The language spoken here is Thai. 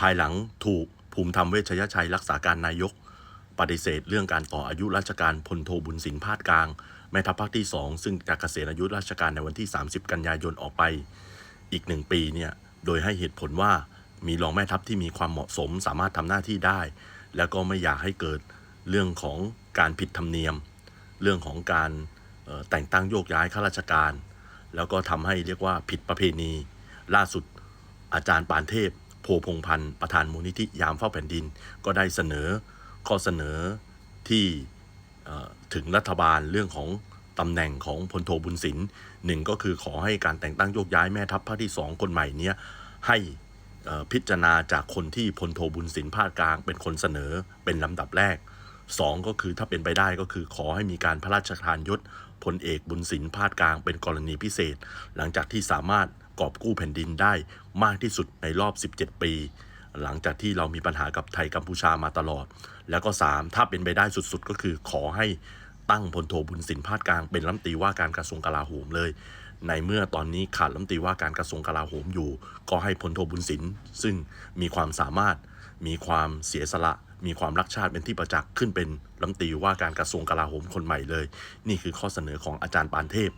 ภายหลังถูกภูมิธรรมเวชยชัยรักษาการนายก ปฏิเสธเรื่องการต่ออายุราชการพลโทบุญสินพาดกลาง แม่ทัพภาคที่ 2 ซึ่งจะเกษียณอายุราชการในวันที่ 30 กันยายนออกไปอีกหนึ่งปีเนี่ยโดยให้เหตุผลว่ามีรองแม่ทัพที่มีความเหมาะสมสามารถทำหน้าที่ได้ แล้วก็ไม่อยากให้เกิดเรื่องของการผิดธรรมเนียม เรื่องของการแต่งตั้งโยกย้ายข้าราชการ แล้วก็ทำให้เรียกว่าผิดประเพณี ล่าสุดอาจารย์ปานเทพ พพงพันธ์ประธานมูลนิธิยามเฝ้าแผ่นดิน ก็ได้เสนอข้อเสนอที่ถึงรัฐบาลเรื่องของตำแหน่งของพลโทบุญสินหนึ่งก็คือขอให้การแต่งตั้งโยกย้ายแม่ทัพภาคที่สองคนใหม่เนี้ยให้พิจารณาจากคนที่พลโทบุญสินภาคกลางเป็นคนเสนอเป็นลำดับแรกสองก็คือถ้าเป็นไปได้ก็คือขอให้มีการพระราชทานยศพลเอกบุญสินภาคกลางเป็นกรณีพิเศษ หลังจากที่สามารถ กอบกู้แผ่นดินได้มากที่สุดในรอบ 17 ปี หลังจากที่เรามีปัญหากับไทยกัมพูชามาตลอด แล้วก็ 3 ถ้าเป็นไปได้สุดๆ ก็คือขอให้ตั้งพลโทบุญสินพาดกลางเป็นรัฐมนตรีว่าการกระทรวงกลาโหมเลย ในเมื่อตอนนี้ขาดรัฐมนตรีว่าการกระทรวงกลาโหมอยู่ ก็ให้พลโทบุญสินซึ่งมีความสามารถมีความเสียสละ มีความรักชาติเป็นที่ประจักษ์ขึ้นเป็นรัฐมนตรีว่าการกระทรวงกลาโหมคนใหม่เลย นี่คือข้อเสนอของอาจารย์ปานเทพ